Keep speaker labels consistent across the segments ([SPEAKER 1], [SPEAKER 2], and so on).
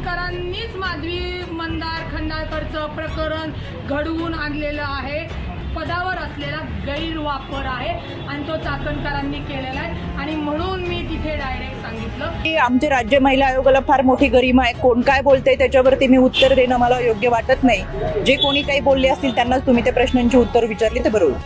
[SPEAKER 1] चाकणकरांनीच माधवी मंदार खंडाळकरचं प्रकरण घडवून आणलेलं आहे. पदावर असलेला गैरवापर आहे आणि तो चाकणकरांनी केलेला आहे. आणि म्हणून मी तिथे डायरेक्ट सांगितलं.
[SPEAKER 2] की आमच्या राज्य महिला आयोगाला फार मोठी गरिमा आहे. कोण काय बोलतंय त्याच्यावरती मी उत्तर देणं मला योग्य वाटत नाही. जे कोणी काही बोलले असतील त्यांनाच तुम्ही त्या प्रश्नांची उत्तर विचारली तर बरोबर.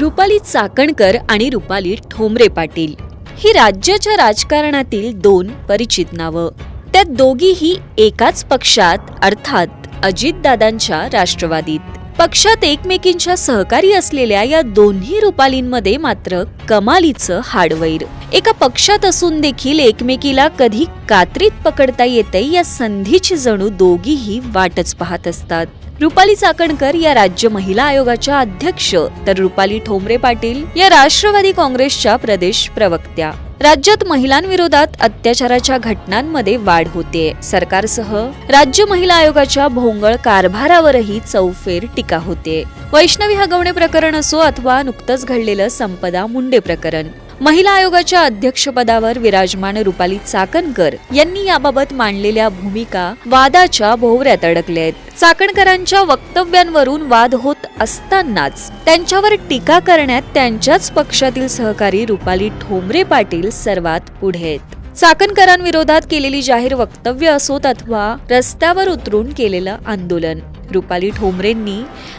[SPEAKER 3] रुपाली चाकणकर आणि रुपाली ठोंबरे पाटील. ही राज्याच्या राजकारणातील दोन परिचित नावं. त्यात दोघीही एकाच पक्षात अर्थात अजितदादांच्या राष्ट्रवादीत. पक्षात एकमेकींच्या सहकारी असलेल्या या दोन्ही रुपालींमध्ये मात्र कमालीचं हाडवैर. एका पक्षात असून देखील एकमेकीला कधी कात्रीत पकडता येते या संधीची जणू दोघीही वाटच पाहत असतात. रुपाली चाकणकर या राज्य महिला आयोगाच्या अध्यक्ष तर रुपाली ठोंबरे पाटील या राष्ट्रवादी काँग्रेसच्या प्रदेश प्रवक्त्या. राज्यात महिलांविरोधात अत्याचाराच्या घटनांमध्ये वाढ होते. सरकारसह राज्य महिला आयोगाच्या भोंगळ कारभारावरही चौफेर टीका होते. वैष्णवी हगवणे प्रकरण असो अथवा नुकतंच घडलेलं संपदा मुंडे प्रकरण. महिला आयोगाच्या अध्यक्षपदावर विराजमान रुपाली चाकणकर यांनी याबाबत मांडलेल्या भूमिका वादाच्या भोवऱ्यात अडकल्या आहेत चाकणकरांच्या वक्तव्यांवरून वाद होत असतानाच त्यांच्यावर टीका करण्यात त्यांच्याच पक्षातील सहकारी रुपाली ठोंबरे पाटील सर्वात पुढे आहेत चाकणकरांविरोधात केलेली जाहीर वक्तव्य असोत अथवा रस्त्यावर उतरून केलेलं आंदोलन. रुपाली ठोंबरेंनी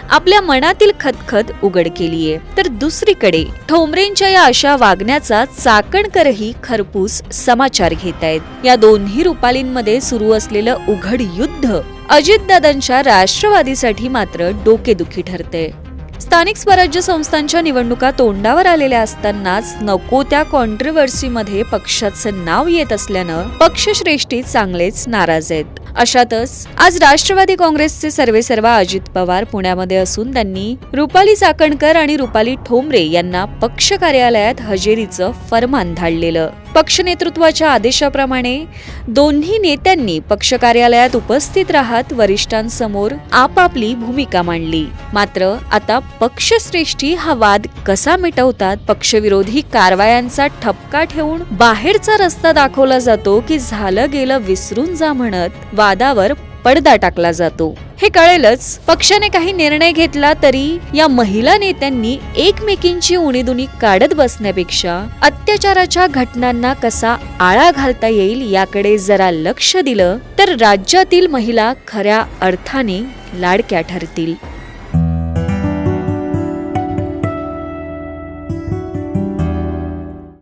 [SPEAKER 3] आपल्या मनातील खतखत उघड केलीये. तर दुसरीकडे ठोंबरेंच्या या अशा वागण्याचा चाकणकरही खरपूस समाचार घेत आहेत या दोन्ही रुपालींमध्ये सुरू असलेलं उघड युद्ध अजितदादांच्या राष्ट्रवादीसाठी मात्र डोकेदुखी ठरते स्थानिक स्वराज्य संस्थांच्या निवडणुका तोंडावर आलेल्या असतानाच नको त्या कॉन्ट्रोवर्सीमध्ये पक्षाचं नाव येत असल्यानं पक्षश्रेष्ठी चांगलेच नाराज आहेत. अशातच आज राष्ट्रवादी काँग्रेसचे सर्वेसर्वा अजित पवार पुण्यामध्ये असून त्यांनी रुपाली चाकणकर आणि रुपाली ठोंबरे यांना पक्ष कार्यालयात हजेरीचं फरमान धाडलेलं. पक्ष नेतृत्वाच्या आदेशाप्रमाणे दोन्ही नेत्यांनी पक्ष कार्यालयात उपस्थित राहत वरिष्ठांसमोर आपापली भूमिका मांडली. मात्र आता पक्षश्रेष्ठी हा वाद कसा मिटवतात पक्षविरोधी कारवायांचा ठपका ठेवून बाहेरचा रस्ता दाखवला जातो की झालं गेलं विसरून जा म्हणत वादावर पडदा टाकला जातो. हे कळेलच पक्षाने काही निर्णय घेतला तरी या महिला नेत्यांनी एकमेकींची उणीदुणी काढत बसण्यापेक्षा अत्याचाराच्या घटनांना कसा आळा घालता येईल याकडे जरा लक्ष दिलं तर राज्यातील महिला खऱ्या अर्थाने लाडक्या ठरतील.